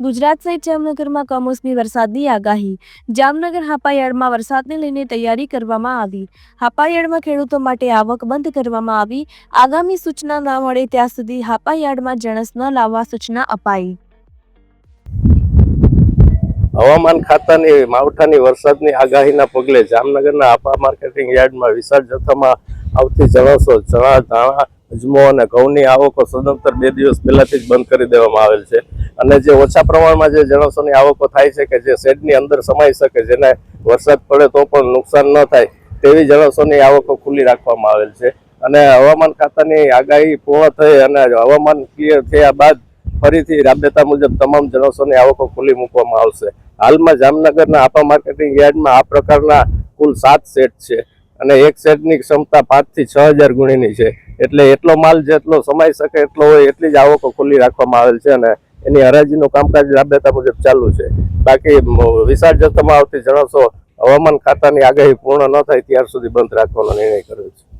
ગુજરાત સહિત જામનગરમાં કમોસમી વરસાદની આગાહી. જામનગર હાપાયાર્ડમાં વરસાદને લઈને તૈયારી કરવામાં આવી. હાપાયાર્ડમાં ખેડૂતો માટે આવક બંધ કરવામાં આવી. આગામી સૂચના ન મળે ત્યાં સુધી હાપાયાર્ડમાં જણસ ન લાવવા સૂચના અપાઈ. હવામાન ખાતાની માવઠાની વરસાદની આગાહીના પગલે જામનગરના આપા માર્કેટિંગ યાર્ડમાં વિશાળ જથ્થામાં આવતી જણસો ચણા ધાણા અજમો અને ઘઉંની આવકો સદંતર બે દિવસ પહેલાથી જ બંધ કરી દેવામાં આવેલ છે. અને જે ઓછા પ્રમાણમાં જે જણસોની આવકો થાય છે કે જે શેડની અંદર સમાઈ શકે, જેને વરસાદ પડે તો પણ નુકસાન ન થાય, તેવી જણસોની આવકો ખુલ્લી રાખવામાં આવેલ છે. અને હવામાન ખાતાની આગાહી પૂર્ણ થઈ અને હવામાન ક્લિયર થયા બાદ ફરીથી રાબેતા મુજબ તમામ જણસોની આવકો ખુલ્લી મૂકવામાં આવશે. હાલમાં જામનગરના આપા માર્કેટિંગ યાર્ડમાં આ પ્રકારના કુલ સાત સેટ છે અને એક સેટની ક્ષમતા પાંચથી છ હજાર ગુણીની છે. એટલે એટલો માલ જેટલો સમાઈ શકે, એટલો હોય, એટલી જ આવકો ખુલ્લી રાખવામાં આવેલ છે અને એની હરાજીનું કામકાજ રાબેતા મુજબ ચાલુ છે. બાકી વિશાળ જથ્થામાં આવતી જણસો હવામાન ખાતાની આગાહી પૂર્ણ ન થાય, ત્યાર સુધી બંધ રાખવાનો નિર્ણય કર્યો છે.